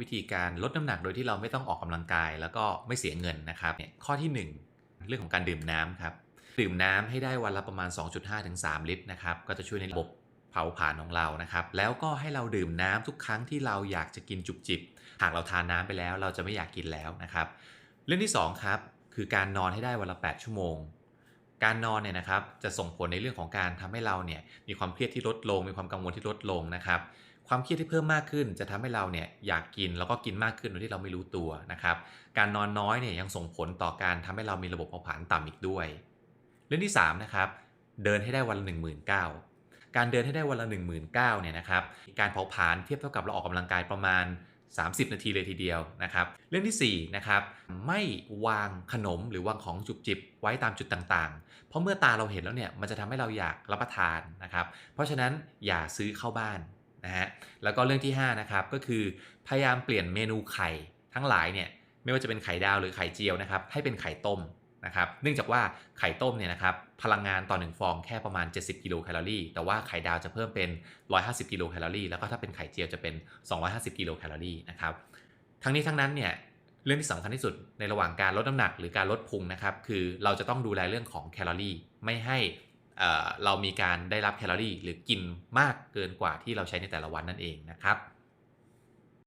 วิธีการลดน้ำหนักโดยที่เราไม่ต้องออกกำลังกาย แล้วก็ไม่เสียเงินนะครับเนี่ยข้อที่ 1 เรื่องของการดื่มน้ำครับดื่มน้ำให้ได้วันละประมาณ 2.5ถึงลิตรนะครับก็จะช่วยในระบบเผาผลาญของเรานะครับ แล้วก็ให้เราดื่มน้ำทุกครั้งที่เราอยากจะกินจุบจิบ หากเราทานน้ำไปแล้ว เราจะไม่อยากกินแล้วนะครับ เรื่องที่ 2 ครับ คือการนอนให้ได้วันละ 8 ชั่วโมง การนอนเนี่ยนะครับจะส่งผลในเรื่องของการทำให้เราเนี่ยมีความเครียดที่ลดลง มีความกังวลที่ลดลงนะครับความเครียดที่เพิ่มมากขึ้น จะทำให้เราเนี่ยอยากกินแล้วก็กินมากขึ้นโดยที่เราไม่รู้ตัวนะครับการนอนน้อยเนี่ยยังส่งผลต่อการทำให้เรามีระบบเผาผลาญต่ำอีกด้วย เรื่องที่3นะครับเดินให้ได้วันละ1 9 0 0 0การเดินให้ได้วันละ1 9 0 0 0เนี่ยนะครับการเผาผลาญเทียบเท่ากับเราออกกำลังกายประมาณ 30 นาทีเลยทีเดียวนะครับ เรื่องที่4นะครับไม่วางขนมหรือวางของจุบจิบไว้ตามจุดต่างๆ เพราะเมื่อตาเราเห็นแล้วเนี่ยมันจะทำให้เราอยากรับประทานนะครับ เพราะฉะนั้นอย่าซื้อเข้าบ้านนะฮะแล้วก็เรื่องที่5นะครับก็คือพยายามเปลี่ยนเมนูไข่ทั้งหลายเนี่ยไม่ว่าจะเป็นไข่ดาวหรือไข่เจียวนะครับให้เป็นไข่ต้ม นะครับเนื่องจากว่าไข่ต้มเนี่ยนะครับพลังงานต่อ 1 ฟองแค่ประมาณ 70 กิโลแคลอรี่ แต่ว่าไข่ดาวจะเพิ่มเป็น 150 กิโลแคลอรี่ แล้วก็ถ้าเป็นไข่เจียวจะเป็น 250 กิโลแคลอรี่นะครับทั้งนี้ทั้งนั้นเนี่ยเรื่องที่สำคัญที่สุดในระหว่างการลดน้ำหนักหรือการลดพุงนะครับคือเราจะต้องดูแลเรื่องของแคลอรี่ไม่ให้เอ่อเรามีการได้รับแคลอรี่หรือกินมากเกินกว่าที่เราใช้ในแต่ละวันนั่นเองนะครับ